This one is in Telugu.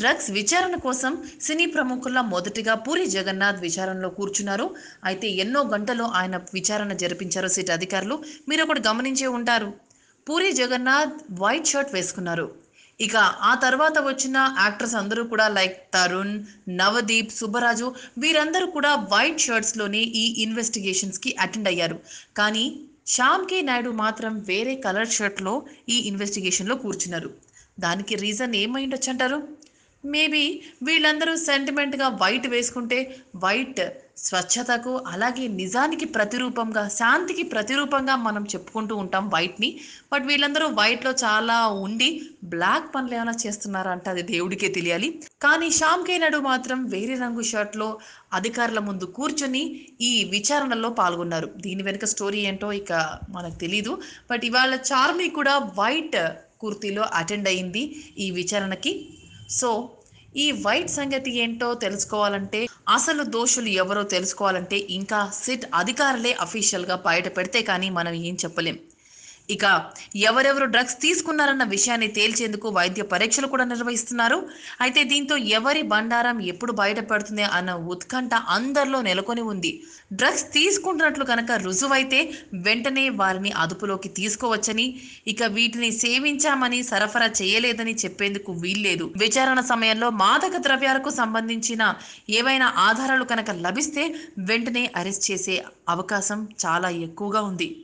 డ్రగ్స్ విచారణ కోసం సినీ ప్రముఖుల మొదటిగా పూరి జగన్నాథ్ విచారణలో కూర్చున్నారు. అయితే ఎన్నో గంటలు ఆయన విచారణ జరిపించారు సిట్ అధికారులు. మీరు ఒకటి గమనించే ఉంటారు. పూరి జగన్నాథ్ వైట్ షర్ట్ వేసుకున్నారు. ఇక ఆ తర్వాత వచ్చిన యాక్టర్స్ అందరూ కూడా లైక్ తరుణ్ నవదీప్ సుబ్బరాజు వీరందరూ కూడా వైట్ షర్ట్స్లోనే ఈ ఇన్వెస్టిగేషన్స్కి అటెండ్ అయ్యారు. కానీ శ్యామ్ కే నాయుడు మాత్రం వేరే కలర్ షర్ట్లో ఈ ఇన్వెస్టిగేషన్లో కూర్చున్నారు. దానికి రీజన్ ఏమైండొచ్చు అంటారు? మేబీ వీళ్ళందరూ సెంటిమెంట్గా వైట్ వేసుకుంటే వైట్ స్వచ్ఛతకు అలాగే నిజానికి ప్రతిరూపంగా శాంతికి ప్రతిరూపంగా మనం చెప్పుకుంటూ ఉంటాం వైట్ని. బట్ వీళ్ళందరూ వైట్లో చాలా ఉండి బ్లాక్ పనులు ఏమైనా చేస్తున్నారా అంటే అది దేవుడికే తెలియాలి. కానీ శ్యామ్ కేనడు మాత్రం వేరే రంగు షర్ట్లో అధికారుల ముందు కూర్చొని ఈ విచారణలో పాల్గొన్నారు. దీని వెనుక స్టోరీ ఏంటో ఇక మనకు తెలీదు. బట్ ఇవాళ చార్మి కూడా వైట్ కుర్తీలో అటెండ్ అయింది ఈ విచారణకి. సో ఈ వైట్ సంగతి ఏంటో తెలుసుకోవాలంటే అసలు దోషులు ఎవరో తెలుసుకోవాలంటే ఇంకా సిట్ అధికారులే అఫీషియల్గా బయట పెడితే కానీ మనం ఏం చెప్పలేం. ఇక ఎవరెవరు డ్రగ్స్ తీసుకున్నారన్న విషయాన్ని తేల్చేందుకు వైద్య పరీక్షలు కూడా నిర్వహిస్తున్నారు. అయితే దీంతో ఎవరి బండారం ఎప్పుడు బయటపడుతుంది అన్న ఉత్కంఠ అందరిలో నెలకొని ఉంది. డ్రగ్స్ తీసుకుంటున్నట్లు కనుక రుజువైతే వెంటనే వారిని అదుపులోకి తీసుకోవచ్చని ఇక వీటిని సేవించామని సరఫరా చేయలేదని చెప్పేందుకు వీల్లేదు. విచారణ సమయంలో మాదక ద్రవ్యాలకు సంబంధించిన ఏవైనా ఆధారాలు కనుక లభిస్తే వెంటనే అరెస్ట్ చేసే అవకాశం చాలా ఎక్కువగా ఉంది.